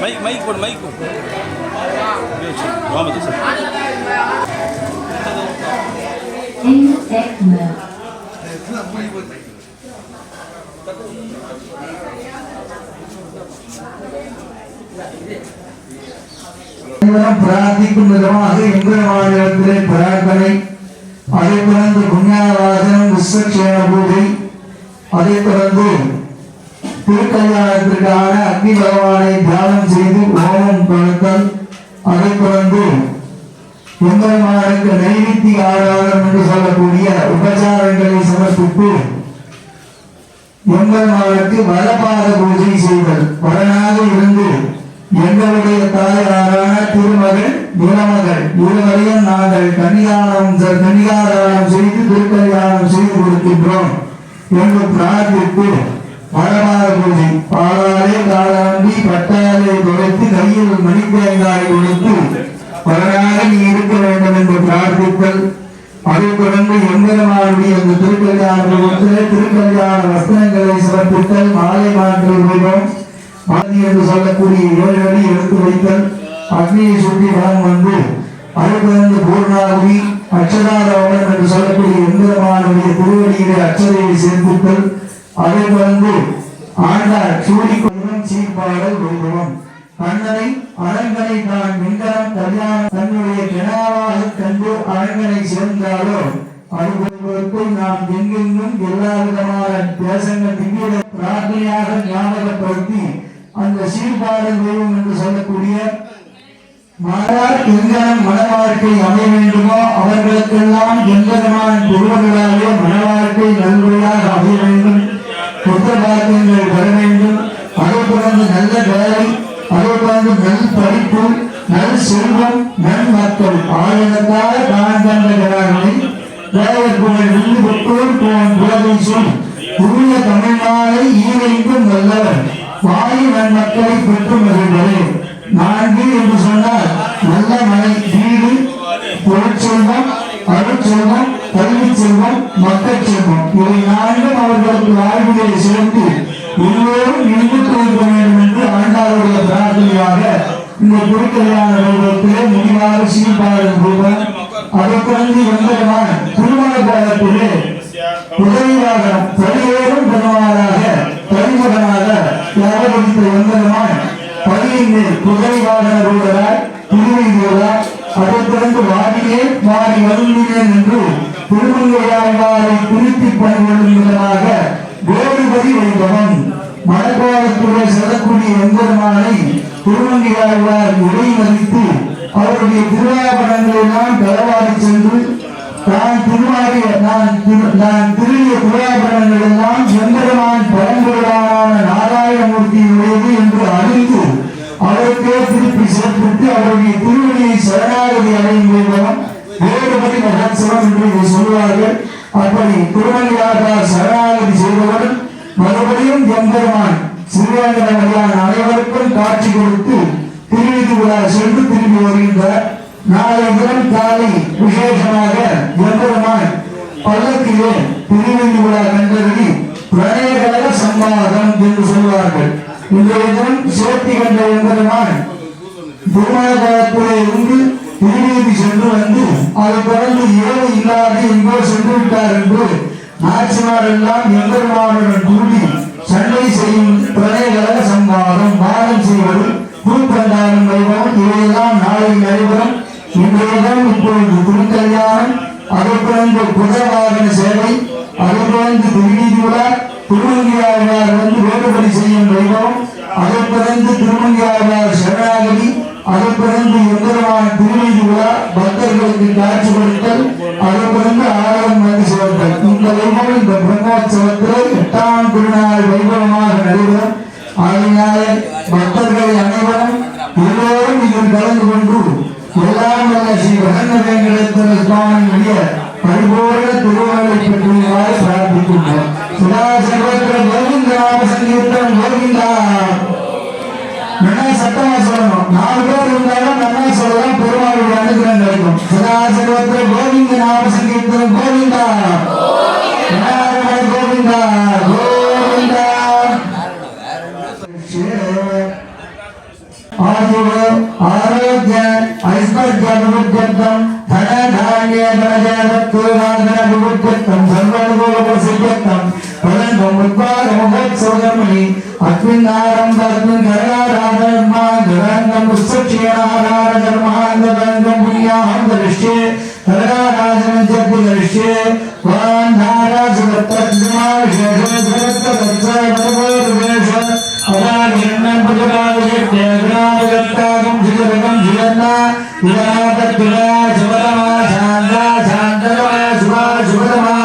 Mic mic போடு mic போடு வாமது sir பிரார்த்திக்கும் விதமாக எம்பெருமானிடத்திலே பிரார்த்தனை அதை தொடர்ந்து புண்ணியாவாசனம் விஸ்வக்ஷேம பூஜை தொடர்ந்து திருக்கல்யாணத்திற்கான அக்னி பகவானை தியானம் செய்து ஓமம் தொடுத்தல் அதை தொடர்ந்து எம்பெருமானுக்கு நைவித்தி ஆராதனம் என்று சொல்லக்கூடிய உபச்சாரங்களை சமர்ப்பித்து எம்பெருமானுக்கு வலபாத பூஜை செய்தல். வரனாக இருந்து எங்களுடைய தாயாரான திருமகள் இளமகள் இருவரையும் நாங்கள் கன்னியானம் கன்னியாதானம் செய்து திருக்கல்யாணம் செய்து கொடுக்கின்றோம் என்று பிரார்த்தித்து வடபாத பூஜை பாலாலே காலாண்டி பட்டாலே கையில் மணித்தேங்காய் கொடுத்து நீ இருக்க வேண்டும் என்று பிரார்த்தித்தல். அதைத் தொடர்ந்து எம்பெருமானுடைய அந்த திருக்கல்யாண திருக்கல்யாண வஸ்திரங்களை சமர்ப்பித்தல் மாலை மாற்று ரூபம் என்று சொல்லக்கூடிய ஏழு அடி எடுத்து வைத்தல். அக்னியை சுற்றி வளம் வந்து அதைத் தொடர்ந்து பூர்ணாகுதி என்று சொல்லக்கூடிய எம்பெருமானுடைய திருவடியிலே அச்சதையை சேர்ப்பித்தல். அதைத் தொடர்ந்து வாயு மக்களை பெற்று வருகின்றது நான்கு என்று சொன்னால் நல்ல மழை வீடு பொருட்செல்வம் அருட்செல்வம் கல்வி செல்வம் மக்கள் செல்வம் இவை நான்கும் அவர்களுக்கு வாழ்வுகளை சேர்ந்து எல்லோரும் இன்புற்று இருக்க வேண்டும் என்று ஆண்டாளுடைய பிரார்த்தனையாக இந்த திருக்கல்யாண வைபவத்திலே முடிவாக சீர்பாளர் ரூபம் அதை தொடர்ந்து வந்தமான திருமண காலத்திலே உதவியாக பரியோடும் பெருமானாக பரிமகனாக யாவரித்த வந்தனமான பரியின் குதிரை வாகன ரூடராய் திருவீதியோராய் அதைத் தொடர்ந்து வாடியே மாறி வருகிறேன் என்று திருமங்கையாழ்வாரை குறித்து பணிகொள்ளும் விதமாக கோடிபதி வைபவம். செல்லக்கூடிய எம்பெருமானை அவருடைய திருவாபரணங்களை களவாடி சென்று நான் திருவாரிய நான் நான் திருவிய திருவாபரணங்கள் எல்லாம் எம்பெருமான் பரம்பொருளான நாராயணமூர்த்தியுடையது என்று அறிந்து அவருக்கே திருப்பி சேர்ப்பித்து அவருடைய திருவடியை சரணாகதி அடையும் வைபவம் வேறுபதி மகோத்சவம் என்று இதை சொல்வார்கள் அப்படி திருமணியாதார் சரணாகதி செய்தவர் மறுபடியும் எம்பெருமான் சிறுவேங்கடமடியான அனைவருக்கும் காட்சி கொடுத்து திருவிதி விழா சென்று திரும்பி வருகின்றார். நாளை தினம் காலை விசேஷமாக எம்பெருமான் பள்ளத்திலே திருவிழி விழா கண்டறிவி பிரணயகலக சம்பாதம் என்று சொல்வார்கள். இன்றைய தினம் சேர்த்தி கண்ட எம்பெருமான் திருமணகாலத்திலே இருந்து திருநீதி சென்று வந்து அதை தொடர்ந்து இரவு இல்லாது எங்கோ சென்று விட்டார் என்று நாச்சிமார் எல்லாம் எம்பெருமானுடன் கூடி சண்டை செய்யும் பிரணயகலக சம்பாதம் வாதம் செய்வது பூப்பண்டாரம் வைபவம் இவையெல்லாம் நாளை நடைபெறும். இன்றைய இப்பொழுது திருக்கல்யாணம் அதை தொடர்ந்து புதவாகன சேவை அதை தொடர்ந்து திருநீதி திருமங்கியாழ்வார் வந்து வேண்டுபடி செய்யும் வைபவம் அதை பிறந்து திருமங்கியாழ்வார் சரணாகதி அதை பிறந்து எந்திரமான திருநீதி விழா பக்தர்களுக்கு காட்சி கொடுத்தல் அதை பிறந்து ஆலயம் வந்து சேர்த்தல். இந்த வைபவம் இந்த பிரம்மோற்சவத்தில் எட்டாம் திருநாள் வைபவமாக நடைபெறும். ஆகையினால பக்தர்கள் அனைவரும் எல்லோரும் இதில் கலந்து கொண்டு எல்லாம் வல்ல ஸ்ரீ வகந்த சுவாமியுடைய பரிபூர்ண திருவாளை பெற்றுள்ளவாறு பிரார்த்திக்கின்றோம். சதா சர்வத்திர கோவிந்த சங்கீர்த்தம் கோவிந்தா நல்லா சத்தமா சொல்லணும். நாலு பேர் இருந்தாலும் நல்லா சொல்லலாம் பெருமாளுடைய அனுகிரகம் கிடைக்கும். சதா சர்வத்திர கோவிந்த நாம சங்கீர்த்தம் கோவிந்தா सर्वज्ञानमुद्यन्तं धनधान्यधनजयवत्कुलवादनमुद्यन्तं सर्वगोपसिद्यन्तं प्रलम्बमुद्वारमहोत्सवजन्मनि अस्मिन्नारम्भस्मिन् गणाराधर्मा गणाङ्गमुत्सक्षेणाराधर्माङ्गदङ्गं पुण्याहं दृश्ये तदाराधनजपुदृश्ये वान्धाराजवत्तद्विमाविशेषवत्तदत्सवत्तदत्स अदानिर्णं प्रतिपादयत्याग्रामगत्तागं धिगरगं धिगन्ना నమరాత దురా శుభతమా శాంత శాంతమా శుభ శుభతమా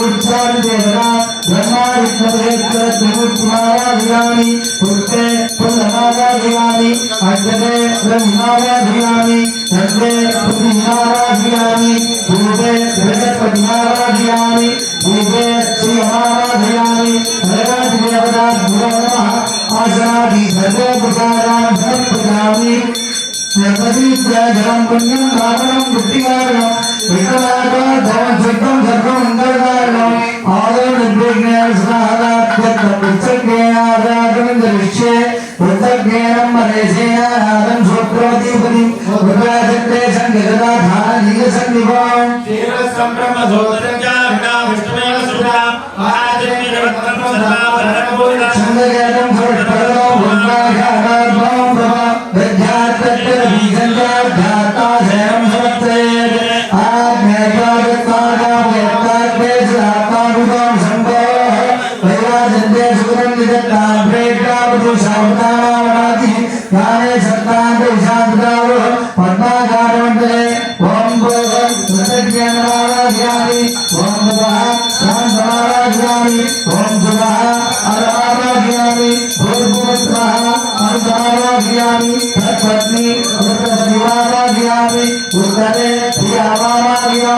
पुरुषार देवरा धर्मार प्रदेश तुम्हारा भियामी पुरते पुलहारा भियामी अंधे ब्रह्मारा भियामी धंधे पुरुषारा भियामी भूपे बृहस्पतिहारा भियामी पुरते सिंहारा भियामी दुर्गा देवदा भुवनः आसनादि सर्वे प्रसादां सर्वप्रदामि नरपति जय धरं पुण्यं पापनं मुक्तिकारणं विकलाका धर्मजग्ग जगदाधारणीय सन्निभाम तीव्र संभ्रम धोतरंजा विना विष्णुमेव सुधा महादेवी जगत्कर्म सदा भरणपूर्ण छंद ज्ञानम भरत भरत भूमि भागाभाम प्रभा विद्या দিয়া বাবা দিয়া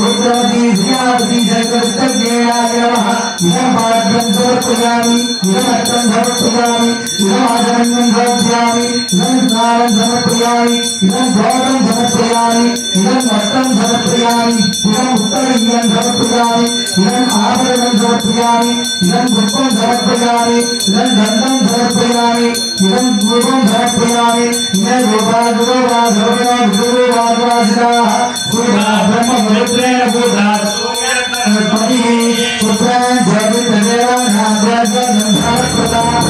श्रोत्रवती धियावती सर्वस्तज्ञेयाग्रवः इदमाद्यं समर्पयामि इदमर्थं समर्पयामि इदमादरण्यं समर्पयामि इदं स्नानं समर्पयामि इदं भोगं समर्पयामि इदं वस्त्रं समर्पयामि इदम् उत्तरीयं समर्पयामि इदम् आभरणं समर्पयामि इदं पुष्पं समर्पयामि इदं गन्धं समर्पयामि इदं पूर्वं समर्पयामि इदं गोपादुरो वा सर्वदा गुरुवासवासिताः गुरुवा मित्रेण बोधार पति पुत्रेण जयति धनेन नाग्रजन भारत प्रदान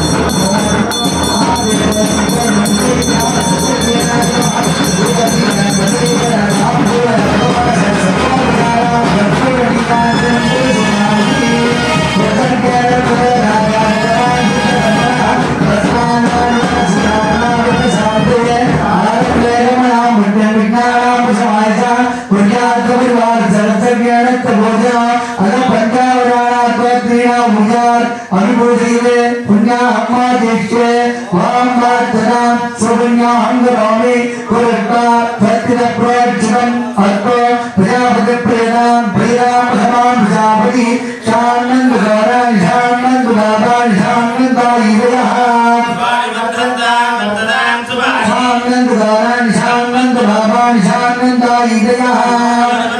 प्रार्थना सुविन्याहंग भावे पुरस्ता भक्तिर प्रोज्जलम अर्पो प्रजापति प्रेरण भैरा भगवान प्रजापति शानंद द्वारा शानंद बाबा शानंद दाई शानंद द्वारा शानंद बाबा शानंद दाई विरह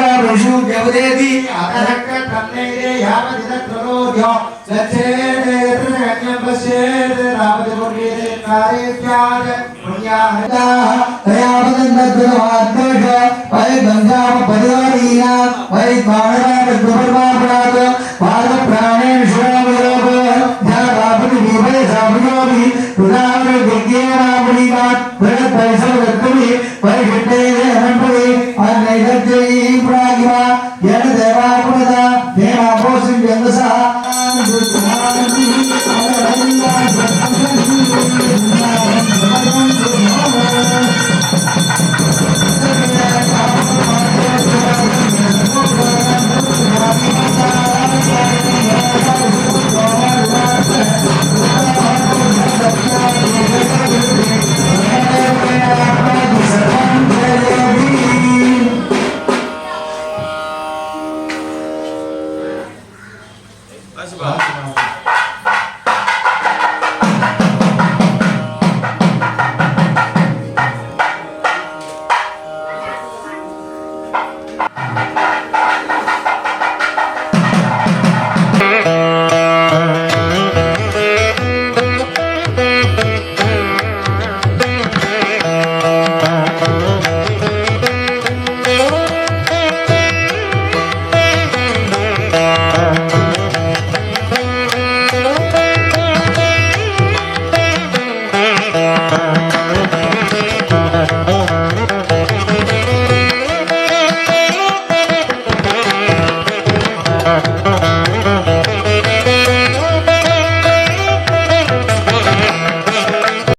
उदेति अधहक्क तन्नेरे यावदिदत्रोध्यो सच्छेद यत्रगण्यं पश्येद रावदिपुर्वेदे कारे स्याद पुण्याहदाः। तयावदन्नद्ववाद्देश वै गङ्गाम परिवारीना वै बाणवाम दुर्वाप्रात पाद प्राणेश्वरामलोप ध्यावापति विभय साभयोभि पुनाम विज्ञानामुनिमात् प्रणत परिसर वत्तुभि परिषिट्टे अनन्तुभि